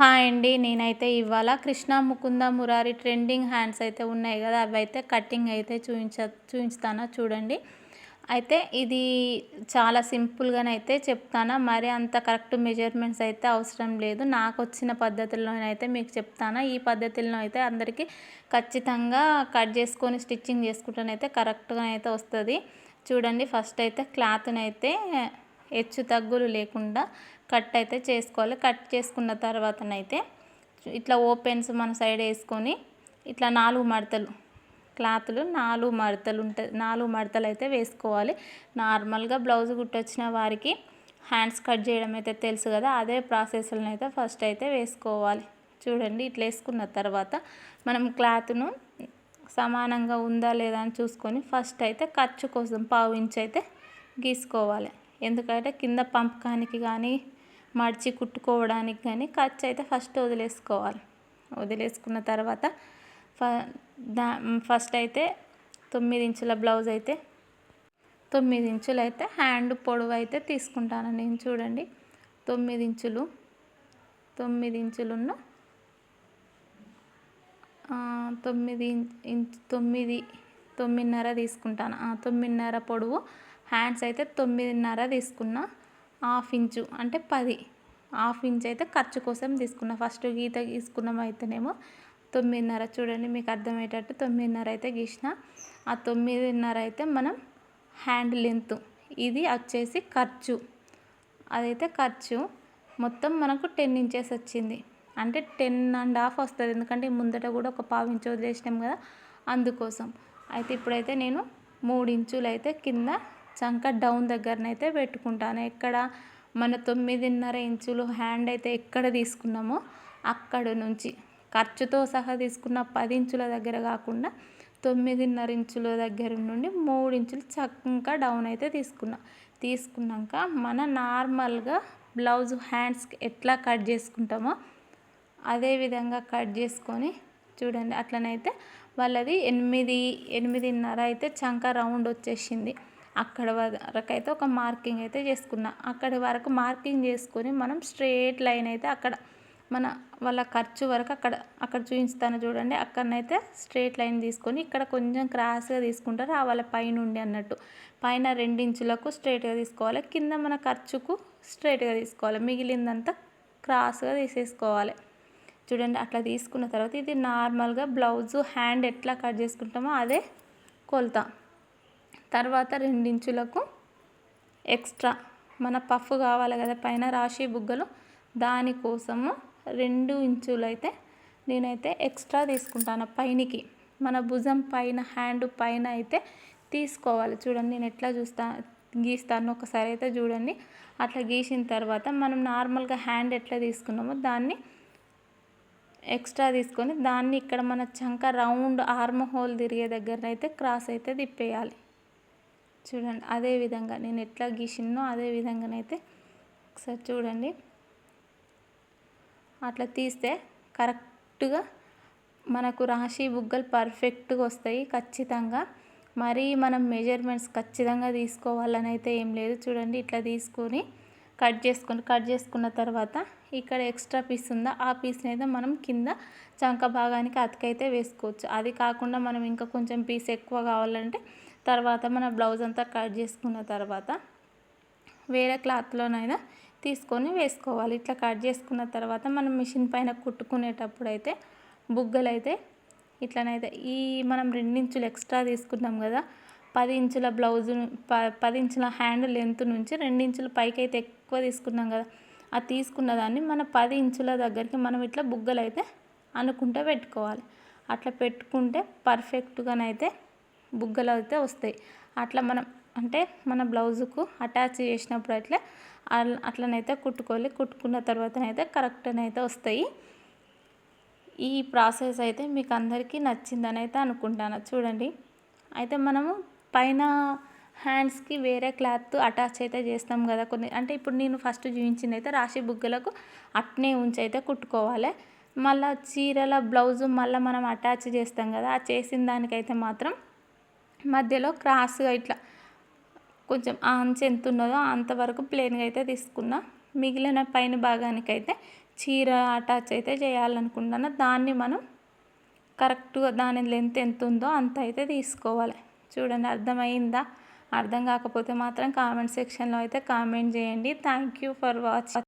Hi అండి. నేనైతే ఇవాళ కృష్ణ ముకుంద మురారి ట్రెండింగ్ హ్యాండ్స్ అయితే ఉన్నాయి కదా అవి అయితే కటింగ్ అయితే చూపించ చూపించుతాను చూడండి. అయితే ఇది చాలా సింపుల్గానైతే చెప్తాను మరి అంత కరెక్ట్ మెజర్మెంట్స్ అయితే అవసరం లేదు. నాకు వచ్చిన పద్ధతుల్లోనైతే మీకు చెప్తాను ఈ పద్ధతిలో అయితే అందరికీ ఖచ్చితంగా కట్ చేసుకొని స్టిచ్చింగ్ చేసుకుంటేనైతే కరెక్ట్గా అయితే వస్తుంది. చూడండి ఫస్ట్ అయితే క్లాత్ని అయితే హెచ్చు తగ్గులు లేకుండా కట్ అయితే చేసుకోవాలి. కట్ చేసుకున్న తర్వాతనైతే ఇట్లా ఓపెన్స్ మన సైడ్ వేసుకొని ఇట్లా నాలుగు మడతలు క్లాత్లు నాలుగు మడతలు ఉంటాయి నాలుగు మడతలు అయితే వేసుకోవాలి. నార్మల్గా బ్లౌజ్ కుట్టొచ్చిన వారికి హ్యాండ్స్ కట్ చేయడం అయితే తెలుసు కదా అదే ప్రాసెస్లను అయితే ఫస్ట్ అయితే వేసుకోవాలి. చూడండి ఇట్లా వేసుకున్న తర్వాత మనం క్లాత్ను సమానంగా ఉందా లేదా అని చూసుకొని ఫస్ట్ అయితే ఖర్చు కోసం పావు ఇంచ్ అయితే గీసుకోవాలి. ఎందుకంటే కింద పంపకానికి కానీ మడిచి కుట్టుకోవడానికి కానీ ఖర్చు అయితే ఫస్ట్ వదిలేసుకోవాలి. వదిలేసుకున్న తర్వాత దా ఫస్ట్ అయితే తొమ్మిది ఇంచుల బ్లౌజ్ అయితే తొమ్మిది ఇంచులు అయితే హ్యాండ్ పొడవు అయితే తీసుకుంటాను. నేను చూడండి తొమ్మిది ఇంచులు తొమ్మిది ఇంచులున్న తొమ్మిది ఇంచ్ తొమ్మిది తొమ్మిదిన్నర తీసుకుంటాను. తొమ్మిదిన్నర పొడవు హ్యాండ్స్ అయితే తొమ్మిదిన్నర తీసుకున్న హాఫ్ ఇంచు అంటే పది. హాఫ్ ఇంచ్ అయితే ఖర్చు కోసం తీసుకున్న. ఫస్ట్ గీత గీసుకున్నాం అయితేనేమో తొమ్మిదిన్నర. చూడండి మీకు అర్థమయ్యేటట్టు తొమ్మిదిన్నర అయితే గీసిన. ఆ తొమ్మిదిన్నర అయితే మనం హ్యాండ్ లెంత్. ఇది వచ్చేసి ఖర్చు. అదైతే ఖర్చు. మొత్తం మనకు టెన్ ఇంచెస్ వచ్చింది. అంటే టెన్ అండ్ హాఫ్ వస్తుంది. ఎందుకంటే ముందట కూడా ఒక పావు ఇంచు వదిలేసినాం కదా అందుకోసం. అయితే ఇప్పుడైతే నేను మూడు ఇంచులు అయితే కింద చంక డౌన్ దగ్గరనైతే పెట్టుకుంటాను. ఎక్కడ మన తొమ్మిదిన్నర ఇంచులు హ్యాండ్ అయితే ఎక్కడ తీసుకున్నామో అక్కడ నుంచి. ఖర్చుతో సహా తీసుకున్న పది ఇంచుల దగ్గర కాకుండా తొమ్మిదిన్నర ఇంచుల దగ్గర నుండి మూడు ఇంచులు చక్కగా డౌన్ అయితే తీసుకున్నా. తీసుకున్నాక మన నార్మల్గా బ్లౌజ్ హ్యాండ్స్కి ఎట్లా కట్ చేసుకుంటామో అదే విధంగా కట్ చేసుకొని చూడండి అట్లనైతే వాళ్ళది ఎనిమిది ఎనిమిదిన్నర అయితే చంక రౌండ్ వచ్చేసింది. అక్కడ వరకు అయితే ఒక మార్కింగ్ అయితే చేసుకున్నా. అక్కడి వరకు మార్కింగ్ చేసుకొని మనం స్ట్రేట్ లైన్ అయితే అక్కడ మన వాళ్ళ ఖర్చు వరకు అక్కడ అక్కడ చూపిస్తాను చూడండి. అక్కడనైతే స్ట్రేట్ లైన్ తీసుకొని ఇక్కడ కొంచెం క్రాస్గా తీసుకుంటే రావాలి పైనుండి అన్నట్టు. పైన రెండించులకు స్ట్రేట్గా తీసుకోవాలి. కింద మన ఖర్చుకు స్ట్రేట్గా తీసుకోవాలి. మిగిలిందంతా క్రాస్గా తీసేసుకోవాలి. చూడండి అట్లా తీసుకున్న తర్వాత ఇది నార్మల్గా బ్లౌజు హ్యాండ్ ఎట్లా కట్ చేసుకుంటామో అదే కొలుతాం. తర్వాత రెండించులకు ఎక్స్ట్రా మన పఫ్ కావాలి కదా పైన రాశి బుగ్గలు. దానికోసము రెండు ఇంచులు అయితే నేనైతే ఎక్స్ట్రా తీసుకుంటాను పైనకి. మన భుజం పైన హ్యాండ్ పైన అయితే తీసుకోవాలి. చూడండి నేను ఎట్లా చూస్తా గీస్తాను ఒకసారి అయితే చూడండి. అట్లా గీసిన తర్వాత మనం నార్మల్గా హ్యాండ్ ఎట్లా తీసుకున్నామో దాన్ని ఎక్స్ట్రా తీసుకొని దాన్ని ఇక్కడ మన చంక రౌండ్ ఆర్మ్ హోల్ తిరిగే దగ్గర అయితే క్రాస్ అయితే తిప్పేయాలి. చూడండి అదే విధంగా నేను ఎట్లా గీసినో అదే విధంగానైతే ఒకసారి చూడండి. అట్లా తీస్తే కరెక్ట్గా మనకు రాశి బుగ్గలు పర్ఫెక్ట్గా వస్తాయి ఖచ్చితంగా. మరీ మనం మెజర్మెంట్స్ ఖచ్చితంగా తీసుకోవాలని అయితే ఏం లేదు. చూడండి ఇట్లా తీసుకొని కట్ చేసుకుని కట్ చేసుకున్న తర్వాత ఇక్కడ ఎక్స్ట్రా పీస్ ఉందా? ఆ పీస్ని అయితే మనం కింద చంక భాగానికి అతికైతే వేసుకోవచ్చు. అది కాకుండా మనం ఇంకా కొంచెం పీస్ ఎక్కువ కావాలంటే తర్వాత మన బ్లౌజ్ అంతా కట్ చేసుకున్న తర్వాత వేరే క్లాత్లోనైనా తీసుకొని వేసుకోవాలి. ఇట్లా కట్ చేసుకున్న తర్వాత మనం మిషన్ పైన కుట్టుకునేటప్పుడు అయితే బుగ్గలు అయితే ఇట్లనైతే ఈ మనం రెండించులు ఎక్స్ట్రా తీసుకున్నాం కదా పది ఇంచుల బ్లౌజు ప పది ఇంచుల హ్యాండ్ లెంత్ నుంచి రెండించుల పైకి అయితే ఎక్కువ తీసుకున్నాం కదా ఆ తీసుకున్న దాన్ని మన పది ఇంచుల దగ్గరికి మనం ఇట్లా బుగ్గలు అయితే అనుకుంటే పెట్టుకోవాలి. అట్లా పెట్టుకుంటే పర్ఫెక్ట్గానైతే బుగ్గలు అయితే వస్తాయి. అట్లా మనం అంటే మన బ్లౌజుకు అటాచ్ చేసినప్పుడు అట్లా అట్లనైతే కుట్టుకోవాలి. కుట్టుకున్న తర్వాతనైతే కరెక్ట్నైతే వస్తాయి. ఈ ప్రాసెస్ అయితే మీకు అందరికీ నచ్చిందని అయితే అనుకుంటాను. చూడండి. అయితే మనము పైన హ్యాండ్స్కి వేరే క్లాత్ అటాచ్ అయితే చేస్తాం కదా కొన్ని అంటే ఇప్పుడు నేను ఫస్ట్ చూపించింది అయితే రాశి బుగ్గలకు అట్నే ఉంచి అయితే కుట్టుకోవాలి. మళ్ళీ చీరల బ్లౌజు మళ్ళీ మనం అటాచ్ చేస్తాం కదా ఆ చేసిన దానికైతే మాత్రం మధ్యలో క్రాస్గా ఇట్లా కొంచెం ఆ అంచు ఎంత ఉన్నదో అంతవరకు ప్లెయిన్గా అయితే తీసుకున్నా. మిగిలిన పైన భాగానికైతే చీర అటాచ్ అయితే చేయాలనుకుంటున్నా. దాన్ని మనం కరెక్ట్గా దాని లెంత్ ఎంత ఉందో అంత అయితే తీసుకోవాలి. చూడండి అర్థమైందా? అర్థం కాకపోతే మాత్రం కామెంట్ సెక్షన్లో అయితే కామెంట్ చేయండి. Thank you for watch